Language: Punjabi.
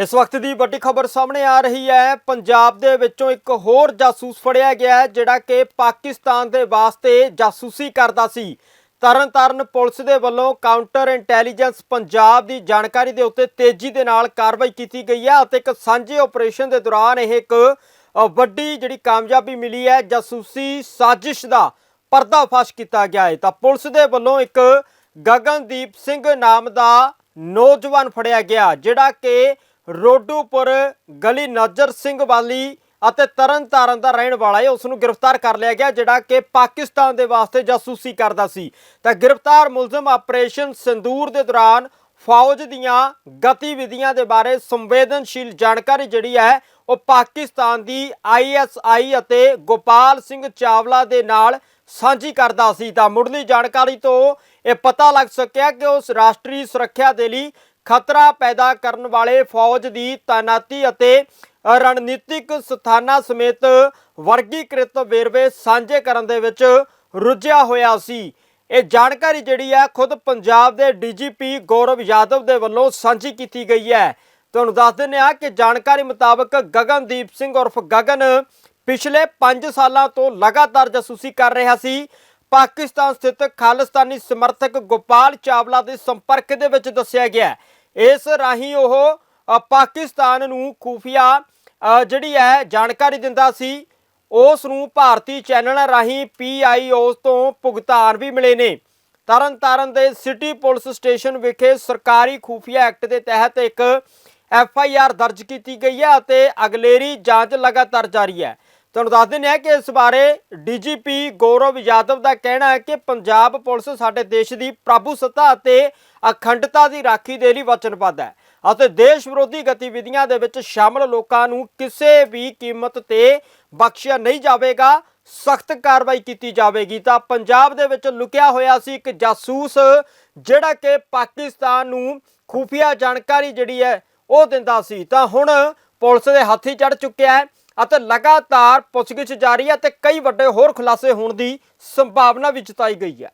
ਇਸ ਵਕਤ ਦੀ ਵੱਡੀ ਖਬਰ ਸਾਹਮਣੇ ਆ ਰਹੀ ਹੈ। ਪੰਜਾਬ ਦੇ ਵਿੱਚੋਂ ਇੱਕ ਹੋਰ ਜਾਸੂਸ ਫੜਿਆ ਗਿਆ ਹੈ, ਜਿਹੜਾ ਕਿ ਪਾਕਿਸਤਾਨ ਦੇ ਵਾਸਤੇ ਜਾਸੂਸੀ ਕਰਦਾ ਸੀ। ਤਰਨਤਾਰਨ ਪੁਲਿਸ ਦੇ ਵੱਲੋਂ ਕਾਊਂਟਰ ਇੰਟੈਲੀਜੈਂਸ ਪੰਜਾਬ ਦੀ ਜਾਣਕਾਰੀ ਦੇ ਉੱਤੇ ਤੇਜ਼ੀ ਦੇ ਨਾਲ ਕਾਰਵਾਈ ਕੀਤੀ ਗਈ ਹੈ ਅਤੇ ਇੱਕ ਸਾਂਝੇ ਆਪਰੇਸ਼ਨ ਦੇ ਦੌਰਾਨ ਇਹ ਇੱਕ ਵੱਡੀ ਜਿਹੜੀ ਕਾਮਯਾਬੀ ਮਿਲੀ ਹੈ, ਜਾਸੂਸੀ ਸਾਜ਼ਿਸ਼ ਦਾ ਪਰਦਾਫਾਸ਼ ਕੀਤਾ ਗਿਆ ਹੈ। ਤਾਂ ਪੁਲਿਸ ਦੇ ਵੱਲੋਂ ਇੱਕ ਗਗਨਦੀਪ ਸਿੰਘ ਨਾਮ ਦਾ ਨੌਜਵਾਨ ਫੜਿਆ ਗਿਆ, ਜਿਹੜਾ ਕਿ ਰੋਡੂਪੁਰ ਗਲੀ ਨਜ਼ਰ ਸਿੰਘ ਵਾਲੀ ਅਤੇ ਤਰਨਤਾਰਨ ਦਾ ਰਹਿਣ ਵਾਲਾ ਹੈ। ਉਸ ਨੂੰ ਗ੍ਰਿਫਤਾਰ ਕਰ ਲਿਆ ਗਿਆ, ਜਿਹੜਾ ਕਿ ਪਾਕਿਸਤਾਨ ਦੇ ਵਾਸਤੇ ਜਾਸੂਸੀ ਕਰਦਾ ਸੀ। ਤਾਂ ਗ੍ਰਿਫਤਾਰ ਮੁਲਜ਼ਮ ਆਪਰੇਸ਼ਨ ਸਿੰਦੂਰ ਦੇ ਦੌਰਾਨ ਫੌਜ ਦੀਆਂ ਗਤੀਵਿਧੀਆਂ ਦੇ ਬਾਰੇ ਸੰਵੇਦਨਸ਼ੀਲ ਜਾਣਕਾਰੀ ਜਿਹੜੀ ਹੈ, ਉਹ ਪਾਕਿਸਤਾਨ ਦੀ ਆਈਐਸਆਈ ਅਤੇ ਗੋਪਾਲ ਸਿੰਘ ਚਾਵਲਾ ਦੇ ਨਾਲ ਸਾਂਝੀ ਕਰਦਾ ਸੀ। ਤਾਂ ਮੁੱਢਲੀ ਜਾਣਕਾਰੀ ਤੋਂ ਇਹ ਪਤਾ ਲੱਗ ਸਕਿਆ ਕਿ ਉਸ ਰਾਸ਼ਟਰੀ ਸੁਰੱਖਿਆ ਦੇ ਲਈ ਖਤਰਾ ਪੈਦਾ ਕਰਨ ਵਾਲੇ ਫੌਜ ਦੀ ਤਾਇਨਾਤੀ ਅਤੇ ਰਣਨੀਤਿਕ ਸਥਾਨਾਂ ਸਮੇਤ ਵਰਗੀਕ੍ਰਿਤ ਵੇਰਵੇ ਸਾਂਝੇ ਕਰਨ ਦੇ ਵਿੱਚ ਰੁੱਝਿਆ ਹੋਇਆ ਸੀ। ਇਹ ਜਾਣਕਾਰੀ ਜਿਹੜੀ ਹੈ ਖੁਦ ਪੰਜਾਬ ਦੇ ਡੀਜੀਪੀ ਗੌਰਵ ਯਾਦਵ ਦੇ ਵੱਲੋਂ ਸਾਂਝੀ ਕੀਤੀ ਗਈ ਹੈ। ਤੁਹਾਨੂੰ ਦੱਸ ਦਿੰਦੇ ਹਾਂ ਕਿ ਜਾਣਕਾਰੀ ਮੁਤਾਬਕ ਗਗਨਦੀਪ ਸਿੰਘ ਉਰਫ ਗਗਨ ਪਿਛਲੇ 5 ਸਾਲਾਂ ਤੋਂ ਲਗਾਤਾਰ ਜਾਸੂਸੀ ਕਰ ਰਿਹਾ ਸੀ। ਪਾਕਿਸਤਾਨ ਸਥਿਤ ਖਾਲਿਸਤਾਨੀ ਸਮਰਥਕ ਗੋਪਾਲ ਚਾਵਲਾ ਦੇ ਸੰਪਰਕ ਦੇ ਵਿੱਚ ਦੱਸਿਆ ਗਿਆ ਇਸ ਰਾਹੀਂ ਉਹ ਪਾਕਿਸਤਾਨ ਨੂੰ ਖੂਫੀਆ ਜਿਹੜੀ ਹੈ, ਜਾਣਕਾਰੀ ਦਿੰਦਾ ਸੀ। ਉਸ ਨੂੰ ਭਾਰਤੀ ਚੈਨਲਾਂ ਰਾਹੀਂ ਪੀਆਈਓਸ ਤੋਂ ਭੁਗਤਾਨ ਵੀ ਮਿਲੇ ਨੇ। ਤਰਨਤਾਰਨ ਦੇ ਸਿਟੀ ਪੁਲਿਸ ਸਟੇਸ਼ਨ ਵਿਖੇ ਸਰਕਾਰੀ ਖੂਫੀਆ ਐਕਟ ਦੇ ਤਹਿਤ ਇੱਕ ਐਫ ਆਈ ਆਰ ਦਰਜ ਕੀਤੀ ਗਈ ਹੈ ਅਤੇ ਅਗਲੇਰੀ ਜਾਂਚ ਲਗਾਤਾਰ ਜਾਰੀ ਹੈ। ਤੁਹਾਨੂੰ ਦੱਸ ਦਿੰਦੇ ਹਾਂ ਕਿ ਇਸ ਬਾਰੇ ਡੀਜੀਪੀ ਗੌਰਵ ਯਾਦਵ ਦਾ ਕਹਿਣਾ ਹੈ ਕਿ ਪੰਜਾਬ ਪੁਲਿਸ ਸਾਡੇ ਦੇਸ਼ ਦੀ ਪ੍ਰਭੂਸੱਤਾ ਅਤੇ ਅਖੰਡਤਾ ਦੀ ਰਾਖੀ ਦੇ ਲਈ ਵਚਨਬੱਧ ਹੈ ਅਤੇ ਦੇਸ਼ ਵਿਰੋਧੀ ਗਤੀਵਿਧੀਆਂ ਦੇ ਵਿੱਚ ਸ਼ਾਮਲ ਲੋਕਾਂ ਨੂੰ ਕਿਸੇ ਵੀ ਕੀਮਤ ਤੇ ਬਖਸ਼ਿਆ ਨਹੀਂ ਜਾਵੇਗਾ, ਸਖਤ ਕਾਰਵਾਈ ਕੀਤੀ ਜਾਵੇਗੀ। ਤਾਂ ਪੰਜਾਬ ਦੇ ਵਿੱਚ ਲੁਕਿਆ ਹੋਇਆ ਸੀ ਇੱਕ ਜਾਸੂਸ, ਜਿਹੜਾ ਕਿ ਪਾਕਿਸਤਾਨ ਨੂੰ ਖੂਫੀਆ ਜਾਣਕਾਰੀ ਜਿਹੜੀ ਹੈ ਉਹ ਦਿੰਦਾ ਸੀ। ਤਾਂ ਹੁਣ ਪੁਲਿਸ ਦੇ ਹੱਥੀ ਚੜ ਚੁੱਕਿਆ ਹੈ। ਅਤੇ ਲਗਾਤਾਰ ਪੁੱਛਗਿੱਛ ਜਾਰੀ ਹੈ ਤੇ ਕਈ ਵੱਡੇ ਹੋਰ ਖੁਲਾਸੇ ਹੋਣ ਦੀ ਸੰਭਾਵਨਾ ਵੀ ਜਤਾਈ ਗਈ ਹੈ।